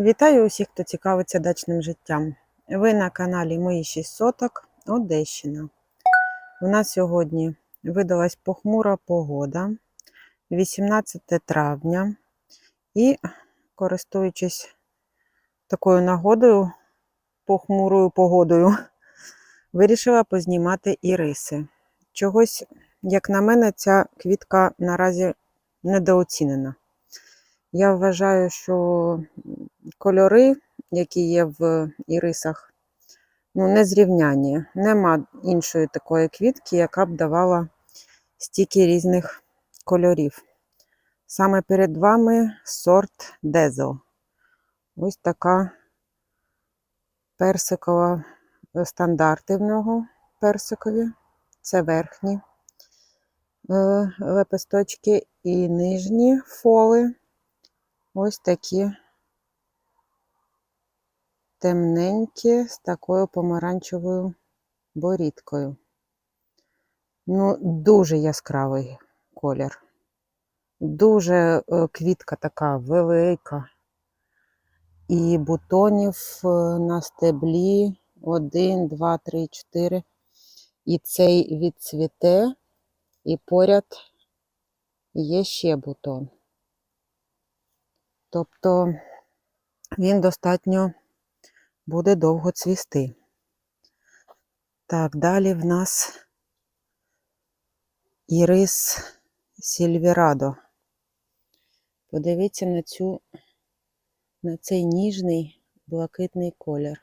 Вітаю усіх, хто цікавиться дачним життям. Ви на каналі Мої 6 соток Одещина. У нас сьогодні видалась похмура погода, 18 травня, і, користуючись такою нагодою, похмурою погодою, вирішила познімати іриси. Чогось, як на мене, ця квітка наразі недооцінена. Я вважаю, що кольори, які є в ірисах, ну, незрівняні. Нема іншої такої квітки, яка б давала стільки різних кольорів. Саме перед вами сорт Дезо. Ось така персикова е, стандарти в нього персикові. Це верхні е, лепесточки і нижні фоли. Ось такі темненькі з такою помаранчевою борідкою. Ну, дуже яскравий колір. Дуже е, квітка така велика. І бутонів е, на стеблі 1, 2, 3, 4. І цей відцвіте, і поряд є ще бутон. Тобто він достатньо буде довго цвісти. Так, далі в нас ірис Сільверадо. Подивіться на цю, на цей ніжний блакитний колір.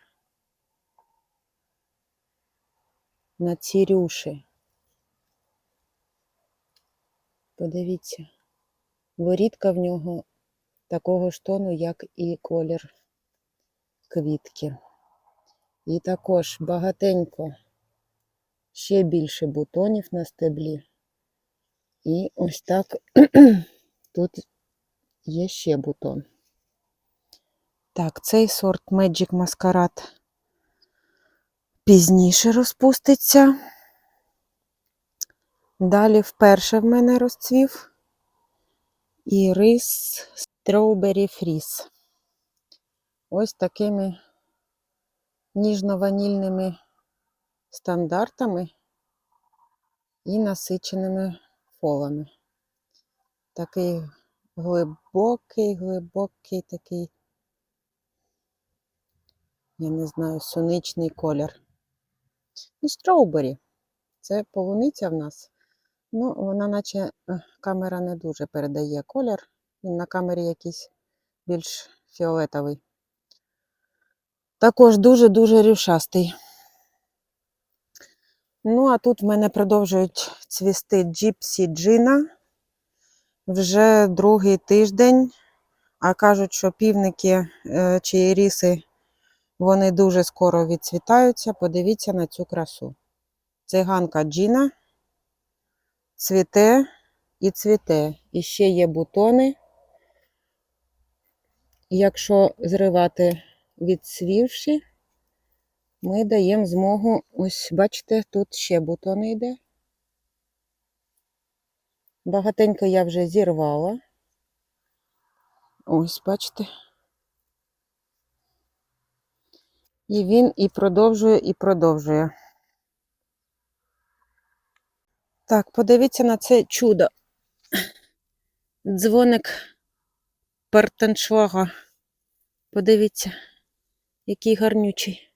На ці рюші. Подивіться, ворідка в нього такого ж тону, як і колір квітки. І також багатенько ще більше бутонів на стеблі. І ось так тут є ще бутон. Так, цей сорт Magic Masquerade пізніше розпуститься. Далі вперше в мене розцвів і рис Strawberry Freeze. Ось такими ніжно-ванільними стандартами і насиченими фолами. Такий глибокий, глибокий такий, я не знаю, сонячний колір. Ну, строубері. Це полуниця в нас. Ну, вона наче е, камера не дуже передає колір. Він на камері якийсь більш фіолетовий. Також дуже-дуже рюшастий. Ну, а тут в мене продовжують цвісти джіпсі джина. Вже другий тиждень, а кажуть, що півники е, чи іріси, вони дуже скоро відцвітаються. Подивіться на цю красу. Циганка джина цвіте і цвіте. І ще є бутони. Якщо зривати відсвівши, ми даємо змогу, ось, бачите, тут ще бутони йде. Багатенько я вже зірвала. Ось, бачите. І він і продовжує, і продовжує. Так, подивіться на це чудо. Дзвоник Партеншлага. Подивіться, який гарнючий.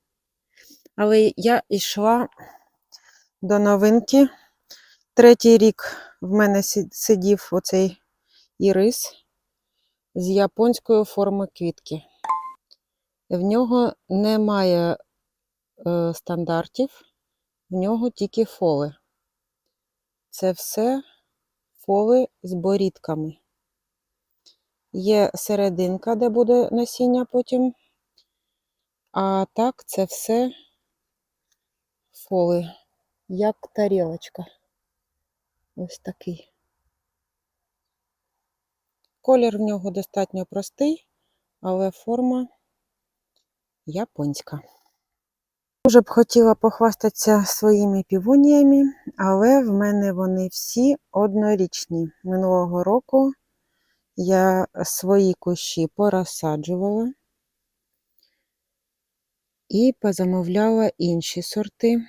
Але я йшла до новинки. Третій рік в мене сидів оцей ірис з японської форми квітки. В нього немає е, стандартів, в нього тільки фоли. Це все фоли з борідками. Є серединка, де буде насіння потім. А так, це все фоли, як тарілочка. Ось такий. Колір в нього достатньо простий, але форма японська. Дуже б хотіла похвастатися своїми півоніями, але в мене вони всі однорічні. Минулого року я свої кущі порозсаджувала. І позамовляла інші сорти.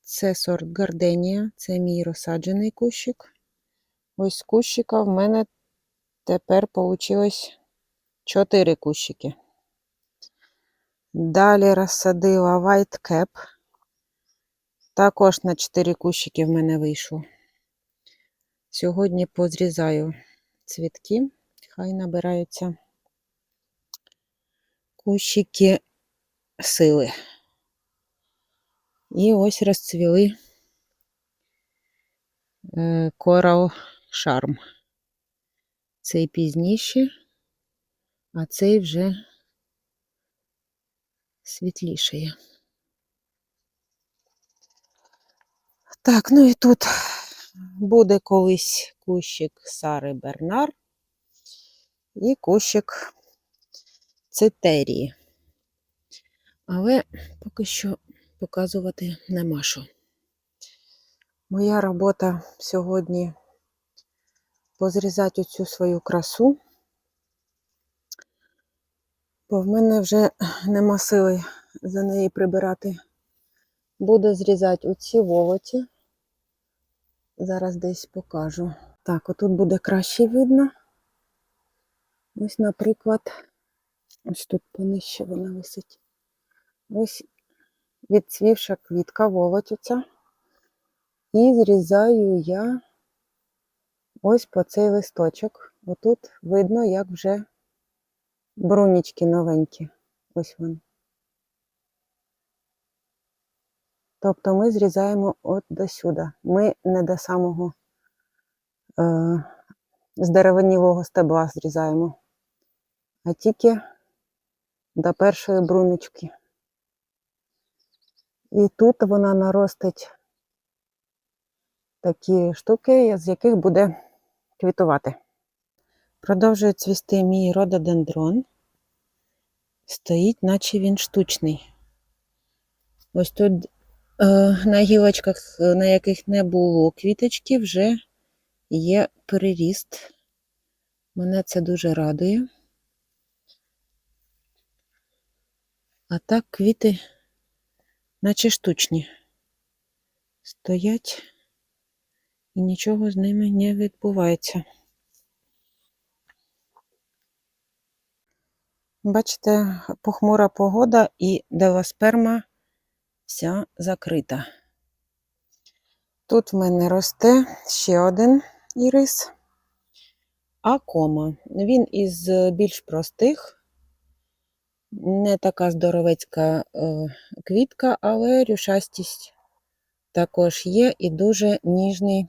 Це сорт Гарденія, це мій розсаджений кущик. Ось з кущика в мене тепер вийшло 4 кущики. Далі розсадила White Cap. Також на 4 кущики в мене вийшло. Сьогодні позрізаю цвітки, хай набираються кущики сили. І ось розцвіли е, Coral Charm. Цей пізніше, а цей вже світлішає. Так, ну і тут буде колись кущик Сари Бернар і кущик Цитерії. Але поки що показувати нема що. Моя робота сьогодні позрізати оцю свою красу, бо в мене вже нема сили за неї прибирати. Буду зрізати оці волоті. Зараз десь покажу. Так, отут буде краще видно. Ось, наприклад, ось тут понижче вона висить. Ось відцвівша квітка волотиться. І зрізаю я ось по цей листочок. Отут видно, як вже брунічки новенькі. Ось вони. Тобто ми зрізаємо от до сюди. Ми не до самого е, здеревенілого стебла зрізаємо, а тільки до першої брунички. І тут вона наростить такі штуки, з яких буде квітувати. Продовжує цвісти мій рододендрон. Стоїть, наче він штучний. Ось тут е, на гілочках, на яких не було квіточки, вже є переріст. Мене це дуже радує. А так квіти, наче штучні, стоять і нічого з ними не відбувається. Бачите, похмура погода і делосперма вся закрита. Тут в мене росте ще один ірис, акома. Він із більш простих, не така здоровецька е, квітка, але рюшастість також є і дуже ніжний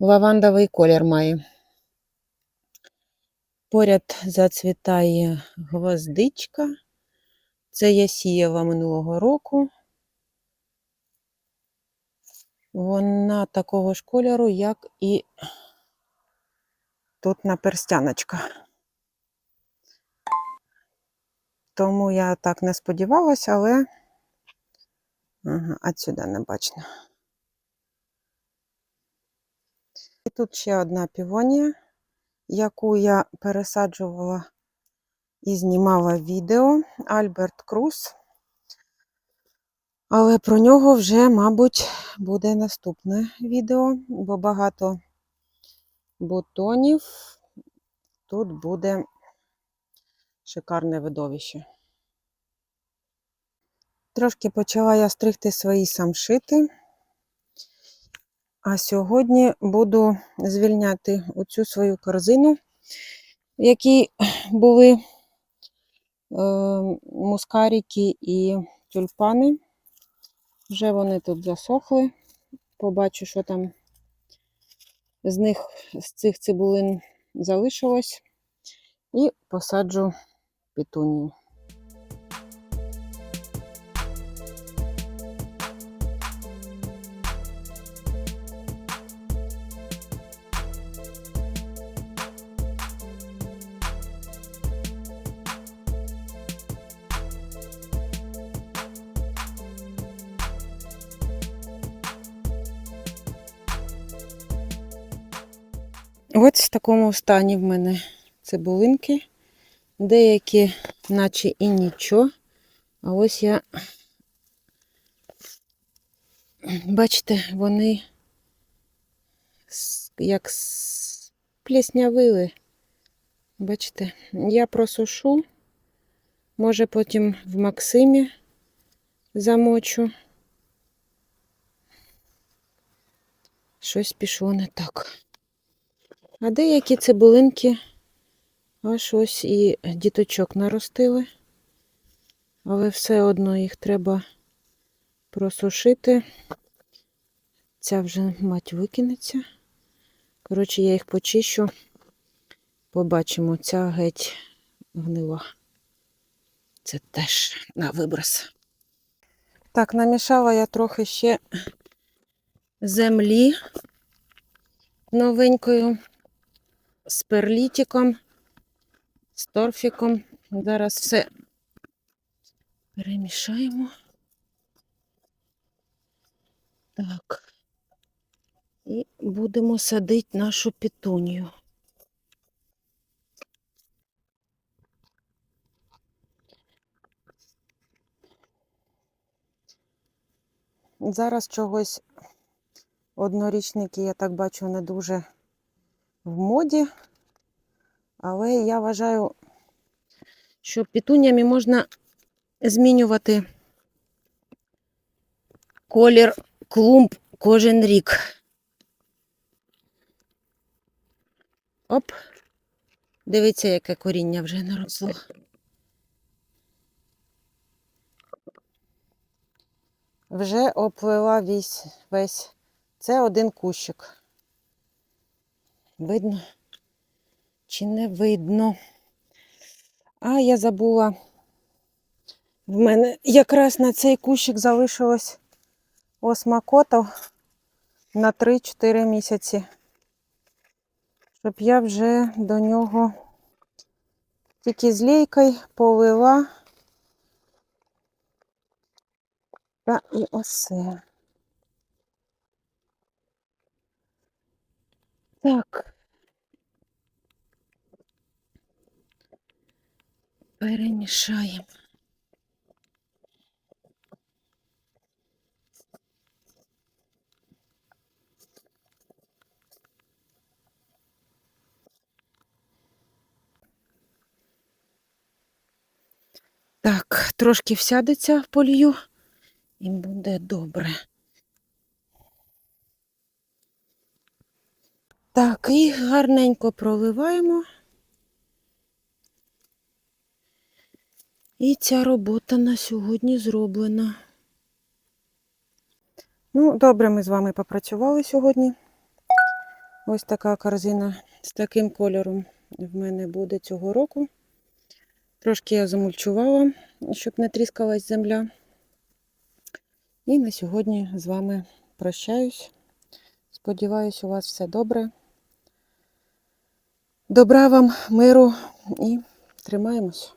лавандовий колір має. Поряд зацвітає гвоздичка. Це я сіяла минулого року. Вона такого ж кольору, як і тут наперстяночка. Тому я так не сподівалася, але ага, отсюди не бачно. І тут ще одна півонія, яку я пересаджувала і знімала відео Альберт Круз. Але про нього вже, мабуть, буде наступне відео, бо багато бутонів. Тут буде шикарне видовище. Трошки почала я стригти свої самшити, а сьогодні буду звільняти оцю свою корзину, в якій були е, мускарики і тюльпани. Вже вони тут засохли. Побачу, що там з них, з цих цибулин залишилось. І посаджу петунію. Ось в такому стані в мене цибулинки. Деякі, наче і нічого, А ось я, бачите, вони як с- Бачите, я просушу, може потім в Максимі замочу. Щось пішло не так. А деякі цибулинки аж ось і діточок наростили. Але все одно їх треба просушити. Ця вже мать викинеться. Коротше, я їх почищу. Побачимо, ця геть гнила. Це теж на виброс. Так, намішала я трохи ще землі новенькою з перлітиком, з торфіком. Зараз все перемішаємо. Так. І будемо садити нашу петунію. Зараз чогось однорічники, я так бачу, не дуже в моді. Але я вважаю, що петунями можна змінювати колір клумб кожен рік. Оп. Дивіться, яке коріння вже наросло. Вже оплила весь, весь. Це один кущик. Видно? Чи не видно? А я забула. В мене якраз на цей кущик залишилось осмакотов на 3-4 місяці. Щоб я вже до нього тільки з лейкою полила. Та і осе. Так. Перемішаємо. Так, трошки всядеться в полію і буде добре. Так, і гарненько проливаємо. І ця робота на сьогодні зроблена. Ну, добре, ми з вами попрацювали сьогодні. Ось така корзина з таким кольором в мене буде цього року. Трошки я замульчувала, щоб не тріскалась земля. І на сьогодні з вами прощаюсь. Сподіваюсь, у вас все добре. Добра вам, миру і тримаємось.